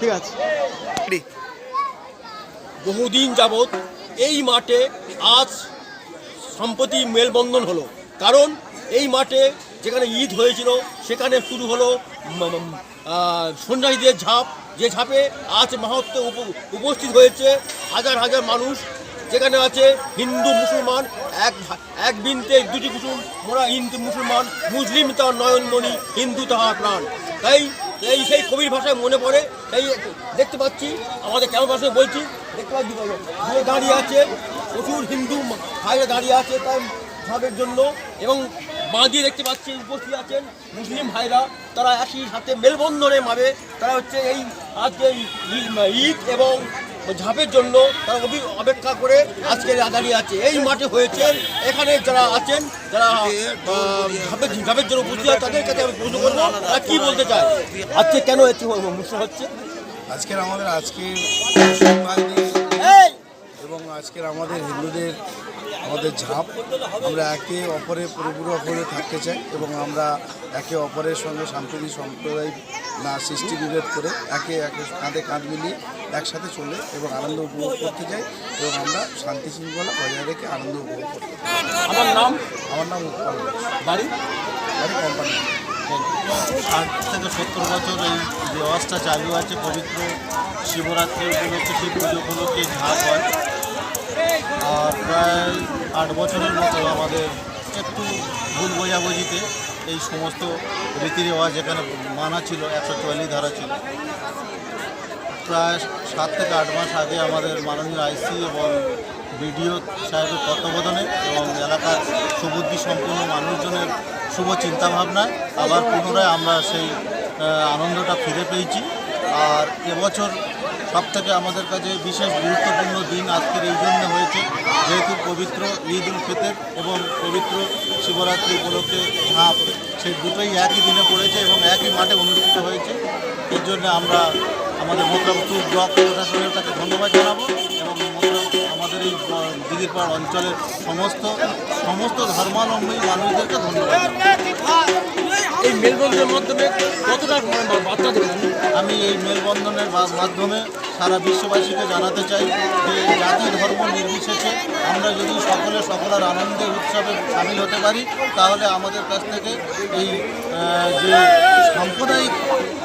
ঠিক আছে। বহুদিন যাবৎ এই মাঠে আজ সম্প্রতি মেলবন্ধন হলো। কারণ এই মাঠে যেখানে ঈদ হয়েছিল, সেখানে শুরু হলো সন্ন্যাসীদের ঝাঁপ। যে ঝাঁপে আজ মাহাত্ম উপ- উপস্থিত হয়েছে হাজার হাজার মানুষ। যেখানে আছে হিন্দু, মুসলমান, এক এক বিনতে দুটি কুসুম, মোরা হিন্দু, মুসলমান, মুসলিম তার নয়নমণি, হিন্দু তাহার প্রাণ। তাই এই সেই কবির ভাষায় মনে পড়ে, তাই দেখতে পাচ্ছি, আমাদের কেমন ভাষায় বলছি, দেখতে পাচ্ছি দাঁড়িয়ে আছে, প্রচুর হিন্দু ভাইরা দাঁড়িয়ে আছে তাই ভাবের জন্য, এবং বাঁ দিয়ে দেখতে পাচ্ছি উপস্থিত আছেন মুসলিম ভাইরা, তারা একই সাথে মেলবন্ধনে মাবে তারা হচ্ছে এই আজকে ঈদ এবং ঝাঁপের জন্য তারা অভি অপেক্ষা করে আজকে দাঁড়িয়ে আছে এই মাঠে হয়েছে, এখানে যারা আছেন, যারা ঝাঁপের ঝাঁপের জন্য উপস্থিত আছে তাদের কাছে আমি প্রশ্ন করব, তারা কী বলতে চায় আজকে কেন হচ্ছে হচ্ছে আজকের আমাদের আজকে! এবং আজকের আমাদের হিন্দুদের আমাদের ঝাঁপ আমরা একে অপরে পুরোপুরি অপরে থাকতে চাই এবং আমরা একে অপরের সঙ্গে সাম্প্রতিক সম্প্রদায় না সৃষ্টি বিভেদ করে একে একে কাঁধে কাঁধ মিলিয়ে একসাথে চলে এবং আনন্দ উপভোগ করতে চাই এবং আমরা শান্তি শৃঙ্খলা বজায় রেখে আনন্দ উপভোগ করতে চাই। আমার নাম? আমার নাম উৎপল বাড়ি? বাড়ি কোম্পানি ষাট থেকে সত্তর বছর এই রেওয়াজটা চালু আছে পবিত্র শিবরাত্রি উপলক্ষে শিব পুজো উপলক্ষে ঝাঁপ হয়। প্রায় আট বছরের মতো আমাদের একটু ভুল বোঝাবুঝিতে এই সমস্ত রীতি রেওয়াজ এখানে মানা ছিল, একশো চুয়াল্লিশ ধারা ছিল। প্রায় সাত থেকে আট মাস আগে আমাদের মাননীয় আইসি এবং বিডিও সাহেবের তত্ত্বাবধানে এবং এলাকার সুবুদ্ধি সম্পন্ন মানুষজনের শুভ চিন্তাভাবনায় আবার পুনরায় আমরা সেই আনন্দটা ফিরে পেয়েছি। আর এবছর সব থেকে আমাদের কাছে বিশেষ গুরুত্বপূর্ণ দিন আজকের এই জন্য হয়েছে যেহেতু পবিত্র ঈদ উল ফিতর এবং পবিত্র শিবরাত্রি উপলক্ষে ঝাঁপ সেই দুটোই একই দিনে পড়েছে এবং একই মাঠে অনুষ্ঠিত হয়েছে। এর জন্য আমরা আমাদের মোকরামপুর ব্লক প্রশাসনের কাছে ধন্যবাদ জানাব এবং আমাদের এই দিদিরপাড় অঞ্চলের সমস্ত সমস্ত ধর্মাবলম্বী মানুষদেরকে ধন্যবাদ এই মেলবন্ধনের মাধ্যমে কতটা বার্তা দেবেন আমি এই মেলবন্ধনের মাধ্যমে সারা বিশ্ববাসীকে জানাতে চাই যে জাতি ধর্ম নির্বিশেষে আমরা যদি সকলে সকলের আনন্দে উৎসবে সামিল হতে পারি তাহলে আমাদের কাছ থেকে এই যে সাম্প্রদায়িক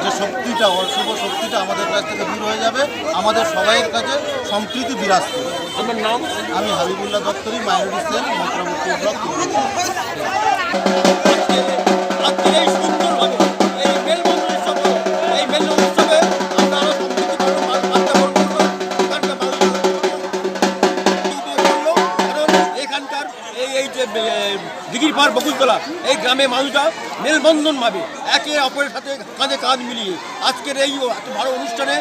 যে শক্তিটা অশুভ শক্তিটা আমাদের কাছ থেকে দূর হয়ে যাবে। আমাদের সবাইয়ের কাছে সম্প্রীতি বিরাজ করবে। আমার নাম? আমি Habibullah Daptari minority cell Mantramukti block. এই যে দিঘির পাড় বকুলতলা, এই গ্রামে মানুষরা মেলবন্ধন ভাবে, একে অপরের সাথে কাঁধে কাঁধ মিলিয়ে আজকের এই এত বড় অনুষ্ঠানে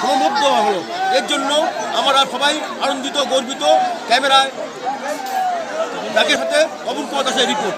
সমবদ্ধ হলো। এর জন্য আমরা সবাই আনন্দিত, গর্বিত। ক্যামেরায় তাকে সাথে অবুল কুমার দাসের রিপোর্ট